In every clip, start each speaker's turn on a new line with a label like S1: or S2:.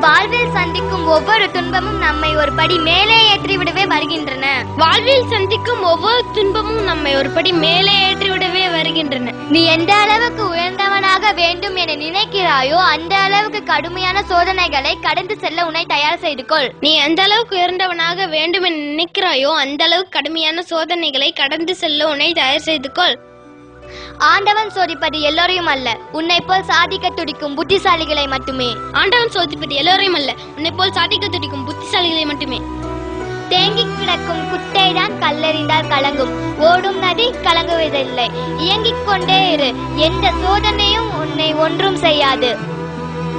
S1: வாழ்வில் சந்திக்கும் ஒவ்வொரு துன்பமும் நம்மை ஒரு படி மேலே ஏற்றிவிடவே வருகின்றன.
S2: வாழ்வில் சந்திக்கும் ஒவ்வொரு துன்பமும் நம்மை ஒரு படி மேலே ஏற்றிவிடவே வருகின்றன.
S1: நீ எந்த அளவுக்கு உயர்ந்தவனாக வேண்டும் என நினைக்கிறாயோ அந்த அளவுக்கு கடுமையான சோதனைகளை கடந்து செல்ல உன்னை தயார் செய்து கொள்.
S2: நீ எந்த அளவுக்கு உயர்ந்தவனாக வேண்டும் என நினைக்கிறாயோ அந்த அளவுக்கு கடுமையான சோதனைகளை கடந்து செல்ல உன்னை தயார் செய்து கொள்.
S1: ஆண்டவன் சோதிப்பது எல்லோரையும் அல்ல. உன்னை போல் சாதிக்க துடிக்கும் புத்திசாலிகளை மட்டுமே.
S2: ஆண்டவன் சோதிப்பது எல்லோரையும் அல்ல. உன்னை போல் சாதிக்க துடிக்கும் புத்திசாலிகளை மட்டுமே.
S1: தேங்கி கிடக்கும் குட்டைதான் கல்லறிந்தால் கலங்கும். ஓடும் நதி கலங்குவதில்லை. இயங்கிக் கொண்டே இரு. எந்த சோதனையும் உன்னை ஒன்றும் செய்யாது.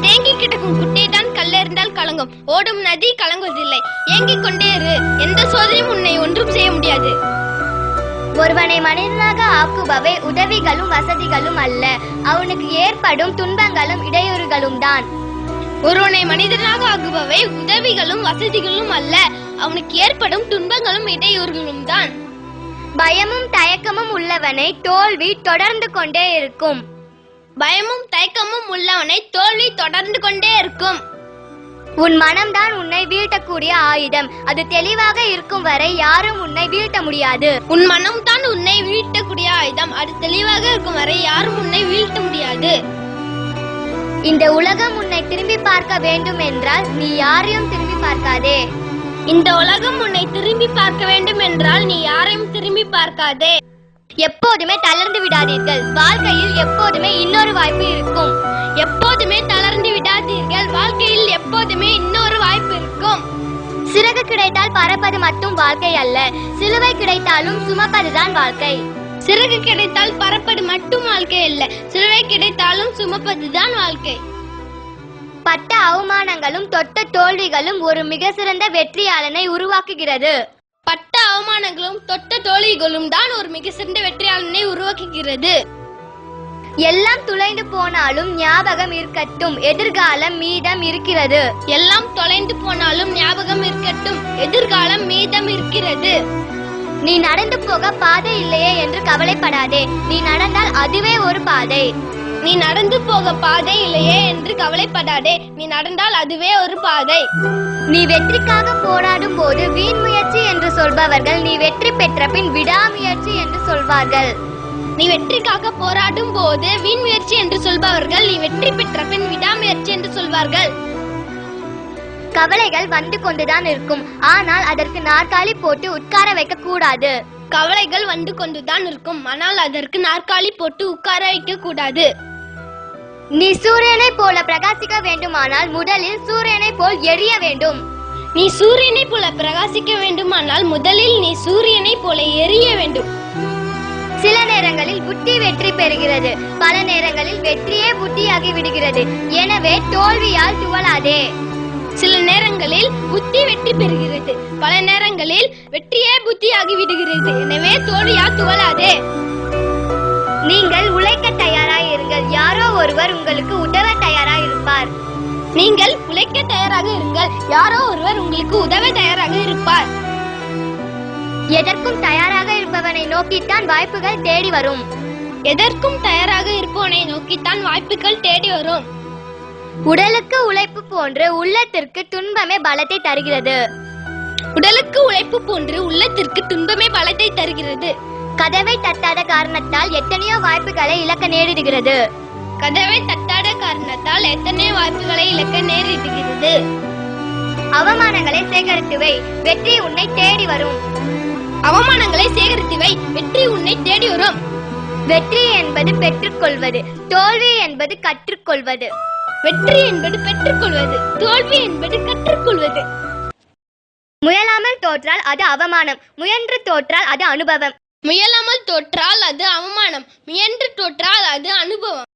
S2: தேங்கி கிடக்கும் குட்டை தான் கல்லறிந்தால் கலங்கும். ஓடும் நதி கலங்குவதில்லை. ஏங்கிக் கொண்டே இரு. எந்த சோதனையும் உன்னை ஒன்றும் செய்ய முடியாது.
S1: ஒருவனை மனிதனாக ஆக்குபவை உதவிகளும் வசதிகளும் அல்ல. அவனுக்கு ஏற்படும் துன்பங்களும் இடையூறுகளும் தான்.
S2: ஒருவனை மனிதனாக ஆக்குபவை உதவிகளும் வசதிகளும் அல்ல. அவனுக்கு ஏற்படும் துன்பங்களும் இடையூறுகளும் தான்.
S1: பயமும் தயக்கமும் உள்ளவனை தோல்வி தொடர்ந்து கொண்டே இருக்கும்.
S2: பயமும் தயக்கமும் உள்ளவனை தோல்வி தொடர்ந்து கொண்டே இருக்கும்.
S1: உன் மனம்தான் உன்னை வீழ்த்தக்கூடிய ஆயுதம். அது தெளிவாக இருக்கும் வரை யாரும் உன்னை வீழ்த்த முடியாது.
S2: உன் மனம் தான் உன்னை வீழ்த்தக்கூடிய ஆயுதம். அது தெளிவாக இருக்கும் வரை யாரும் உன்னை வீழ்த்த முடியாது.
S1: இந்த உலகம் உன்னை திரும்பி பார்க்க வேண்டும் என்றால் நீ யாரையும் திரும்பி பார்க்காதே.
S2: இந்த உலகம் உன்னை திரும்பி பார்க்க வேண்டும் என்றால் நீ யாரையும் திரும்பி பார்க்காதே.
S1: எப்போதுமே தளர்ந்து விடாதீர்கள். வாழ்க்கையில் எப்போதுமே இன்னொரு வாய்ப்பு இருக்கும்.
S2: எப்போதுமே தளர்ந்து விடாதீர்கள். வாழ்க்கையில் எப்போதுமே இன்னொரு வாய்ப்பு இருக்கும்.
S1: சிறகு கிடைத்தால் பறப்பது மட்டும் வாழ்க்கை அல்ல. சிலுவை கிடைத்தாலும் சுமப்பதுதான் வாழ்க்கை.
S2: சிறகு கிடைத்தால் பறப்பது மட்டும் வாழ்க்கை அல்ல. சிலுவை கிடைத்தாலும் சுமப்பதுதான் வாழ்க்கை.
S1: பட்ட அவமானங்களும் தொட்ட தோல்விகளும் ஒரு மிக சிறந்த வெற்றியாளனை உருவாக்குகிறது.
S2: பட்ட அவமானங்களும் தொட்ட தோல்விகளும் தான் ஒரு மிக சிறந்த வெற்றியாளனை உருவாக்குகிறது.
S1: எல்லாம் துளைந்து போனாலும் ஞாபகம் இருக்கட்டும். எதிர்காலம் மீதம் இருக்கிறது.
S2: எல்லாம் தொலைந்து போனாலும் ஞாபகம் இருக்கட்டும். எதிர்காலம் மீதம் இருக்கிறது.
S1: நீ நடந்து போக பாதை இல்லையே என்று கவலைப்படாதே. நீ நடந்தால் அதுவே ஒரு பாதை.
S2: நீ நடந்து போக பாதை இல்லையே என்று கவலைப்படாதே. நீ நடந்தால் அதுவே ஒரு பாதை.
S1: நீ வெற்றிக்காக போராடும் போது வீண் முயற்சி என்று சொல்பவர்கள் நீ வெற்றி பெற்ற பின் விடாமுயற்சி என்று சொல்வார்கள்.
S2: நீ வெற்றிக்காக போராடும் போது வீண் முயற்சி என்று சொல்பவர்கள் நீ வெற்றி பெற்ற பின் விடாமுயற்சி என்று சொல்வார்கள்.
S1: கவலைகள் வந்து கொண்டுதான் இருக்கும் ஆனால் அதற்கு நாற்காலி போட்டு உட்கார வைக்க கூடாது.
S2: கவலைகள் வந்து கொண்டுதான் இருக்கும் ஆனால் அதற்கு நாற்காலி போட்டு உட்கார வைக்க கூடாது.
S1: நீ சூரியனை போல பிரகாசிக்க வேண்டுமானால் முதலில் சூரியனை போல் எரிய வேண்டும்.
S2: நீ சூரியனை போல பிரகாசிக்க வேண்டுமானால் முதலில் நீ சூரியனை போல எரிய வேண்டும்.
S1: சில நேரங்களில் புத்தி வெற்றி பெறுகிறது. பல நேரங்களில் வெற்றியே புத்தியாகி விடுகிறது. எனவே தோல்வியால் துவளாதே.
S2: சில நேரங்களில் புத்தி வெற்றி பெறுகிறது. பல நேரங்களில் வெற்றியே புத்தியாகி விடுகிறது. எனவே தோல்வியால் துவலாதே
S1: நீங்கள் உழைக்க தயாராக இருங்கள். யாரோ ஒருவர் உங்களுக்கு உதவ தயாராக இருப்பார்.
S2: நீங்கள் உழைக்க தயாராக இருங்கள். யாரோ ஒருவர் உங்களுக்கு உதவ தயாராக இருப்பார்.
S1: எதற்கும் தயாராக நோக்கித்தான் வாய்ப்புகள் தேடி வரும்.
S2: எதற்கும் தயாராக இருப்பவனை நோக்கித்தான் வாய்ப்புகள் தேடி வரும்.
S1: உடலுக்கு உழைப்பு போன்று உள்ளத்திற்கு துன்பமே பலத்தை தருகிறது.
S2: உடலுக்கு உழைப்பு போன்று உள்ளத்திற்கு துன்பமே பலத்தை தருகிறது.
S1: கதவை தட்டாத காரணத்தால் எத்தனையோ வாய்ப்புகளை இழக்க நேரிடுகிறது.
S2: கதவை தட்டாத காரணத்தால் எத்தனை வாய்ப்புகளை இழக்க நேரிடுகிறது.
S1: அவமானங்களை சேகரித்து வை. வெற்றி உன்னை தேடி வரும்.
S2: அவமானங்களை சேகரித்து வை வெற்றி உன்னை தேடி வரும்
S1: வெற்றி என்பது பெற்றுக்கொள்வது. தோல்வி என்பது கற்றுக்கொள்வது.
S2: வெற்றி என்பது பெற்றுக்கொள்வது. தோல்வி என்பது கற்றுக்கொள்வது.
S1: முயலாமல் தோற்றால் அது அவமானம். முயன்று தோற்றால் அது அனுபவம்.
S2: முயலாமல் தோற்றால் அது அவமானம். முயன்று தோற்றால் அது அனுபவம்.